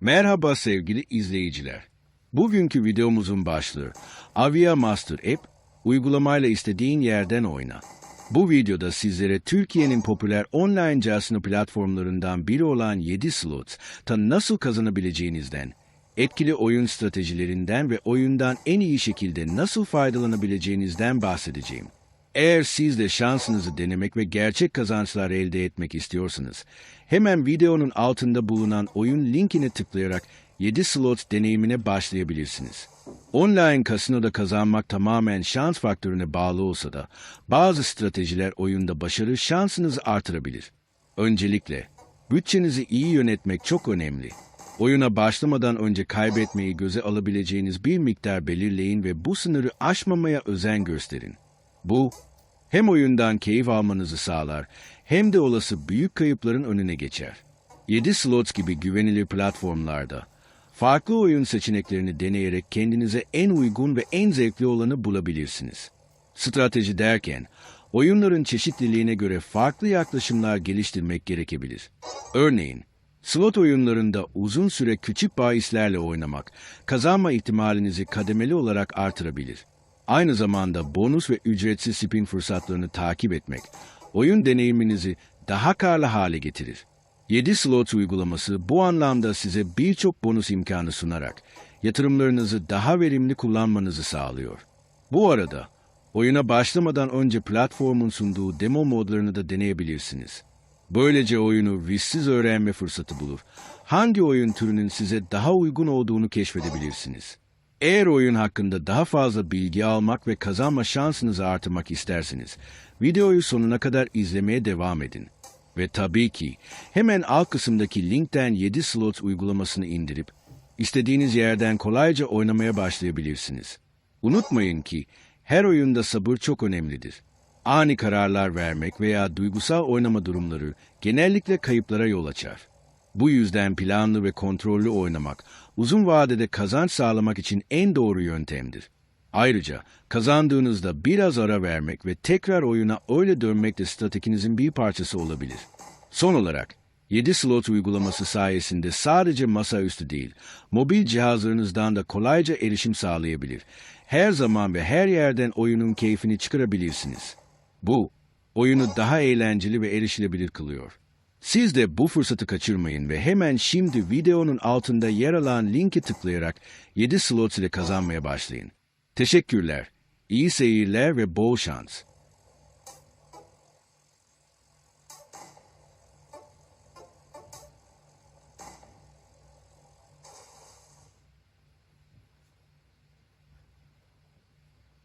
Merhaba sevgili izleyiciler. Bugünkü videomuzun başlığı Avia Master App, uygulamayla istediğin yerden oyna. Bu videoda sizlere Türkiye'nin popüler online casino platformlarından biri olan 7 Slots'ta nasıl kazanabileceğinizden, etkili oyun stratejilerinden ve oyundan en iyi şekilde nasıl faydalanabileceğinizden bahsedeceğim. Eğer siz de şansınızı denemek ve gerçek kazançlar elde etmek istiyorsanız, hemen videonun altında bulunan oyun linkine tıklayarak 7 slot deneyimine başlayabilirsiniz. Online kasinoda kazanmak tamamen şans faktörüne bağlı olsa da, bazı stratejiler oyunda başarı şansınızı artırabilir. Öncelikle, bütçenizi iyi yönetmek çok önemli. Oyuna başlamadan önce kaybetmeyi göze alabileceğiniz bir miktar belirleyin ve bu sınırı aşmamaya özen gösterin. Bu, hem oyundan keyif almanızı sağlar hem de olası büyük kayıpların önüne geçer. 7 Slots gibi güvenilir platformlarda farklı oyun seçeneklerini deneyerek kendinize en uygun ve en zevkli olanı bulabilirsiniz. Strateji derken, oyunların çeşitliliğine göre farklı yaklaşımlar geliştirmek gerekebilir. Örneğin, slot oyunlarında uzun süre küçük bahislerle oynamak, kazanma ihtimalinizi kademeli olarak artırabilir. Aynı zamanda bonus ve ücretsiz spin fırsatlarını takip etmek, oyun deneyiminizi daha karlı hale getirir. 7 Slot uygulaması bu anlamda size birçok bonus imkanı sunarak yatırımlarınızı daha verimli kullanmanızı sağlıyor. Bu arada oyuna başlamadan önce platformun sunduğu demo modlarını da deneyebilirsiniz. Böylece oyunu risksiz öğrenme fırsatı bulur. Hangi oyun türünün size daha uygun olduğunu keşfedebilirsiniz. Eğer oyun hakkında daha fazla bilgi almak ve kazanma şansınızı artırmak isterseniz, videoyu sonuna kadar izlemeye devam edin. Ve tabii ki hemen alt kısımdaki linkten 7 slot uygulamasını indirip, istediğiniz yerden kolayca oynamaya başlayabilirsiniz. Unutmayın ki her oyunda sabır çok önemlidir. Ani kararlar vermek veya duygusal oynama durumları genellikle kayıplara yol açar. Bu yüzden planlı ve kontrollü oynamak, uzun vadede kazanç sağlamak için en doğru yöntemdir. Ayrıca kazandığınızda biraz ara vermek ve tekrar oyuna öyle dönmek de stratejinizin bir parçası olabilir. Son olarak, 7 slot uygulaması sayesinde sadece masaüstü değil, mobil cihazlarınızdan da kolayca erişim sağlayabilir. Her zaman ve her yerden oyunun keyfini çıkarabilirsiniz. Bu, oyunu daha eğlenceli ve erişilebilir kılıyor. Siz de bu fırsatı kaçırmayın ve hemen şimdi videonun altında yer alan linki tıklayarak 7 slot ile kazanmaya başlayın. Teşekkürler, iyi seyirler ve bol şans.